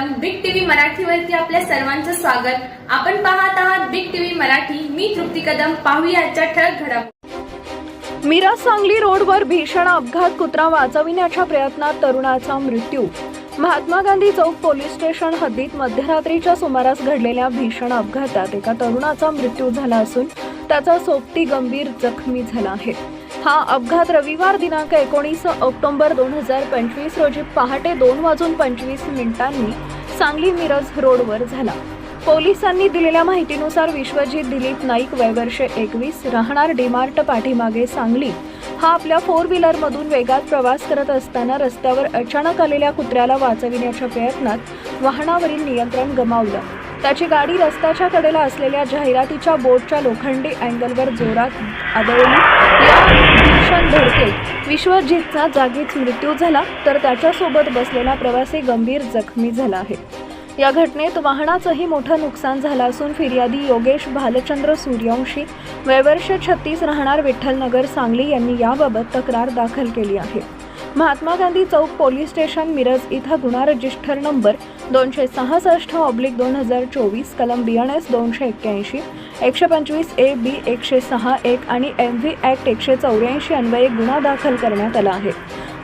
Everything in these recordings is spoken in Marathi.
मराठीवरती आपल्या सर्वांचं स्वागत. आपण पाहत आहात बिग टीव्ही मराठी. मी तृप्ती कदम. पाहूया आजच्या ठळक घडामोडी. मिरज सांगली रोडवर भीषण अपघात कुत्रा वाचविण्याच्या प्रयत्नात तरुणाचा मृत्यू. महात्मा गांधी चौक पोलीस स्टेशन हद्दीत मध्यरात्रीच्या सुमारास घडलेल्या भीषण अपघातात एका तरुणाचा मृत्यू झाला असून त्याचा सोबती गंभीर जखमी झाला आहे. हा अपघात रविवार दिनांक एकोणीस ऑक्टोबर दोन हजार पंचवीस रोजी पहाटे दोन वाजून पंचवीस मिनिटांनी सांगली मिरज रोडवर झाला. पोलिसांनी दिलेल्या माहितीनुसार विश्वजित दिलीप नाईक वयवर्ष एकवीस राहणार डीमार्ट पाठीमागे सांगली. हा आपल्या फोर व्हीलरमधून वेगात प्रवास करत असताना रस्त्यावर अचानक आलेल्या कुत्र्याला वाचविण्याच्या प्रयत्नात वाहनावरील नियंत्रण गमावलं. त्याची गाडी रस्त्याच्या कडेला असलेल्या जाहिरातीच्या बोर्डच्या लोखंडी अँगलवर जोरात आदळली. या विश्वजितचा जागीच मृत्यू झाला तर त्याच्यासोबत बसलेला प्रवासी गंभीर जखमी झाला आहे. या घटनेत वाहनाचंही मोठं नुकसान झालं असून फिर्यादी योगेश भालचंद्र सूर्यवंशी वयवर्ष छत्तीस राहणार विठ्ठलनगर सांगली यांनी याबाबत तक्रार दाखल केली आहे. महात्मा गांधी चौक पोलीस स्टेशन मिरज इथं गुन्हा रजिस्टर नंबर दोनशे सहासष्ट ऑब्लिक दोन हजार चोवीस कलम बी एन एस दोनशे एक्क्याऐंशी एकशे पंचवीस ए बी एकशे सहा एक आणि एम व्ही ॲक्ट एकशे चौऱ्याऐंशी अन्वये गुन्हा दाखल करण्यात आला आहे.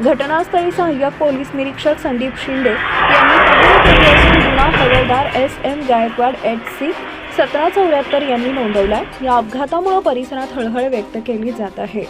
घटनास्थळी सहाय्यक पोलीस निरीक्षक संदीप शिंदे यांनी केली असून गुन्हा हवालदार S M Gaikwad H C सतरा चौऱ्याहत्तर यांनी नोंदवला या अपघातामुळे परिसरात हळहळ व्यक्त केली जात आहे.